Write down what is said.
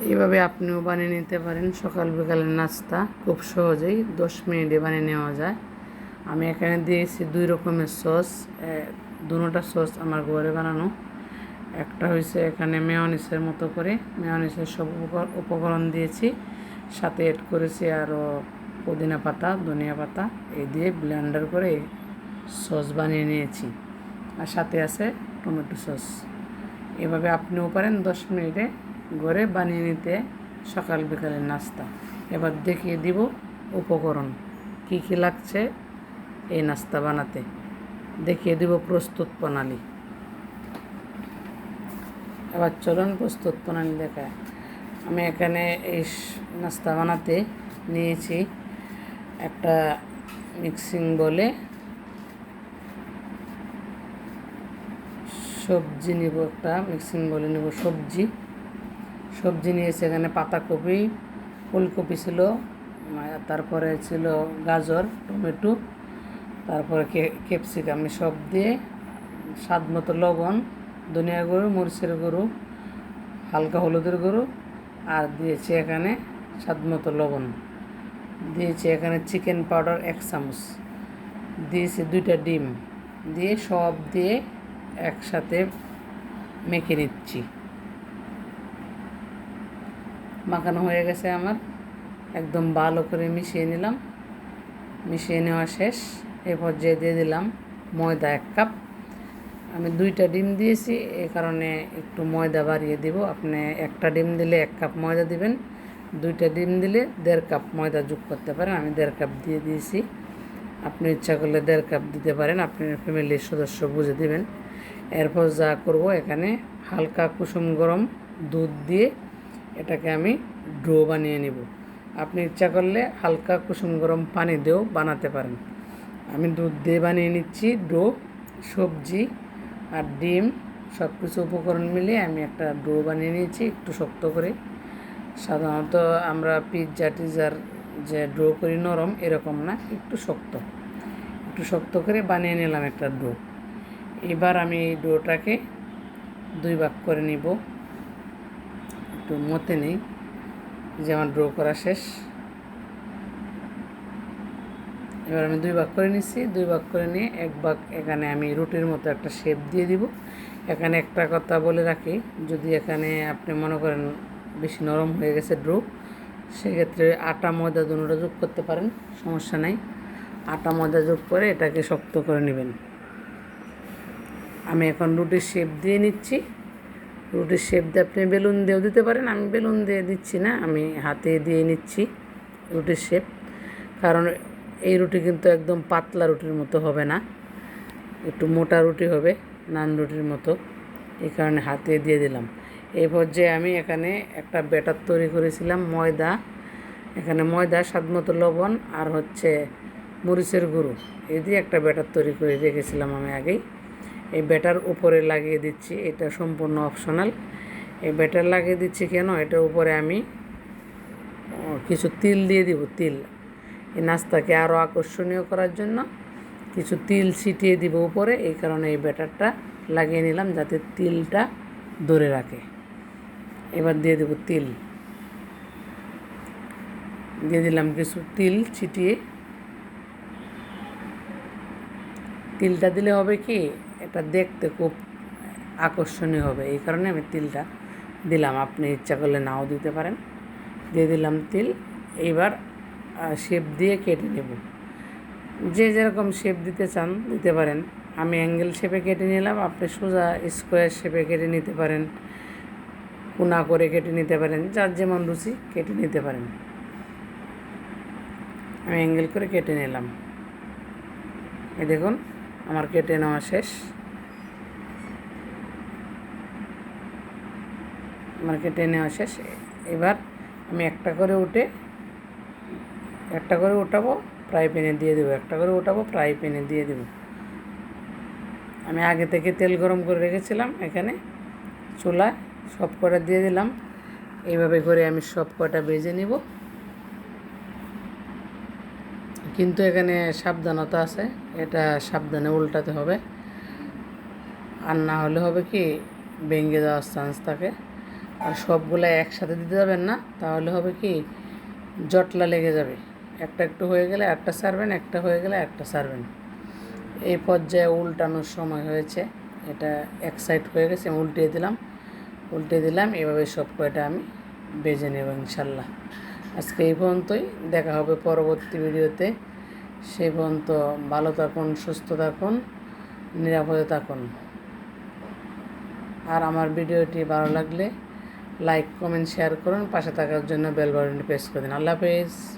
এইভাবে আপনিও বানিয়ে নিতে পারেন। সকাল বিকালের নাস্তা খুব সহজেই দশ মিনিটে বানিয়ে নেওয়া যায়। আমি এখানে দিয়েছি দুই রকমের সস দুটা সস আমার ঘরে বানানো। একটা হয়েছে এখানে মেয়নিসের মতো করে, মেয়নিসের সব উপকর- উপকরণ দিয়েছি। সাথে এড করেছি আরও পুদিনা পাতা, ধনিয়া পাতা, এই দিয়ে ব্লেন্ডার করে সস বানিয়ে নিয়েছি। আর সাথে আছে টমেটো সস। এভাবে আপনিও পারেন দশ মিনিটে ঘরে বানিয়ে নিতে সকাল বিকালের নাস্তা। এবার দেখিয়ে দিব উপকরণ। কি কি লাগছে এই নাস্তা বানাতে? দেখিয়ে দিব প্রস্তুত প্রণালী। এবার চলুন প্রস্তুত প্রণালী দেখায়। আমি এখানে এই নাস্তা বানাতে নিয়েছি একটা মিক্সিং বলে সবজি নিব একটা মিক্সিং বলে নেব সবজি। সবজি নিয়েছি, এখানে পাতাকপি, ফুলকপি ছিল তারপরে ছিল গাজর, টমেটো, তারপরে ক্যাপসিকাম সব দিয়ে স্বাদ মতো লবণ, ধনিয়া গরু মরিচের গরু হালকা হলুদের গরু আর দিয়েছি এখানে স্বাদ মতো লবণ। দিয়েছি এখানে চিকেন পাউডার এক চামচ। দিয়েছি দুইটা ডিম। দিয়ে সব দিয়ে একসাথে মেখে নিচ্ছি। মাখানো হয়ে গেছে আমার। একদম ভালো করে মিশিয়ে নিলাম। মিশিয়ে নেওয়া শেষ। এই পর্যায়ে দিয়ে দিলাম ময়দা এক কাপ। আমি দুইটা ডিম দিয়েছি এই কারণে একটু ময়দা বাড়িয়ে দিব। আপনি একটা ডিম দিলে এক কাপ ময়দা দিবেন, দুইটা ডিম দিলে দেড় কাপ ময়দা যোগ করতে পারেন। আমি দেড় কাপ দিয়ে দিয়েছি। আপনি ইচ্ছা করলে দেড় কাপ দিতে পারেন আপনার ফ্যামিলির সদস্য বুঝে দিবেন। এরপর যা করব এখানে হালকা কুসুম গরম দুধ দিয়ে এটাকে আমি ডো বানিয়ে নিব। আপনি ইচ্ছা করলে হালকা কুসুম গরম পানি দিয়েও বানাতে পারেন। আমি দুধ দিয়ে বানিয়ে নিচ্ছি, ডো, সবজি আর ডিম সব কিছু উপকরণ মিলিয়ে আমি একটা ডো বানিয়ে নিয়েছি একটু শক্ত করে। সাধারণত আমরা পিৎজা টিজার যে ডো করি নরম, এরকম না, একটু শক্ত। একটু শক্ত করে বানিয়ে নিলাম একটা ডো। এবার আমি এই ডোটাকে দুই ভাগ করে নিব। একটু মতে নেই যে আমার ড্র করা শেষ। এবার আমি দুই ভাগ করে নিচ্ছি দুই ভাগ করে নিয়ে এক ভাগ এখানে আমি রুটির মতো একটা শেপ দিয়ে দিব। এখানে একটা কথা বলে রাখি, যদি এখানে আপনি মনে করেন বেশি নরম হয়ে গেছে ড্রো সেক্ষেত্রে আটা, ময়দা দুটোটা যোগ করতে পারেন, সমস্যা নাই। আটা, ময়দা যোগ করে এটাকে শক্ত করে নেবেন। আমি এখন রুটির শেপ দিয়ে নিচ্ছি। রুটির শেপ দিয়ে আপনি বেলুন দিয়েও দিতে পারেন। আমি বেলুন দিয়ে দিচ্ছি না, আমি হাতে দিয়ে নিচ্ছি রুটির শেপ কারণ এই রুটি কিন্তু একদম পাতলা রুটির মতো হবে না, একটু মোটা রুটি হবে, নান রুটির মতো। এই কারণে হাতে দিয়ে দিলাম। এই পর্যায়ে আমি এখানে একটা ব্যাটার তৈরি করেছিলাম, ময়দা। এখানে ময়দা স্বাদমতো লবণ আর হচ্ছে মরিচের গুঁড়ো। এই দিয়ে একটা ব্যাটার তৈরি করে রেখেছিলাম আমি আগেই। এই ব্যাটার উপরে লাগিয়ে দিচ্ছি, এটা সম্পূর্ণ অপশনাল এই ব্যাটার লাগিয়ে দিচ্ছি কেন? এটার উপরে আমি কিছু তিল দিয়ে দিব, তিল। এই নাস্তাকে আরও আকর্ষণীয় করার জন্য কিছু তিল ছিটিয়ে দিব উপরে, এই কারণে এই ব্যাটারটা লাগিয়ে নিলাম যাতে তিলটা ধরে রাখে। এবার দিয়ে দেব তিল। দিয়ে দিলাম কিছু তিল ছিটিয়ে। তিলটা দিলে হবে কি? এটা দেখতে খুব আকর্ষণীয় হবে। এই কারণে আমি তিলটা দিলাম। আপনি ইচ্ছা করলে নাও দিতে পারেন। দিয়ে দিলাম তিল। এইবার শেপ দিয়ে কেটে নেব। যে যেরকম শেপ দিতে চান, দিতে পারেন। আমি অ্যাঙ্গেল শেপে কেটে নিলাম। আপনি সোজা স্কোয়ার শেপে কেটে নিতে পারেন। কোনা করে কেটে নিতে পারেন। যার যেমন রুচি, কেটে নিতে পারেন। আমি অ্যাঙ্গেল করে কেটে নিলাম। এই দেখুন। আমার কেটে নেওয়া শেষ। আমার কেটে নেওয়া শেষ। এবার আমি একটা করে উঠে, একটা করে উঠাবো ফ্রাই প্যানে দিয়ে দেবো। একটা করে উঠাবো ফ্রাই প্যানে দিয়ে দেবো। আমি আগে থেকে তেল গরম করে রেখেছিলাম এখানে। চুলায় সব কটা দিয়ে দিলাম। এইভাবে করে আমি সব কটা ভেজে নিব। কিন্তু এখানে সাবধানতা আছে। এটা সাবধানে উল্টাতে হবে। আর না হলে হবে কি, ভেঙে যাওয়ার চান্স থাকে। আর সবগুলো একসাথে দিতে যাবেন না, তাহলে হবে কি, জটলা লেগে যাবে। একটা একটু হয়ে গেলে একটা সারবেন, একটা হয়ে গেলে একটা সারবেন। এই পর্যায়ে উল্টানোর সময় হয়েছে। এটা এক সাইড হয়ে গেছে, আমি উল্টিয়ে দিলাম। উল্টে দিলাম, এভাবে সব কয়টা আমি বেজে নেব ইনশাল্লাহ। আজকে এই পর্যন্তই, দেখা হবে পরবর্তী ভিডিওতে সেই পর্যন্ত ভালো থাকুন, সুস্থ থাকুন, নিরাপদে থাকুন। আর আমার ভিডিওটি ভালো লাগলে লাইক, কমেন্ট, শেয়ার করুন, পাশে থাকার জন্য বেল বাটনটি প্রেস করে দিন। আল্লাহ হাফেজ।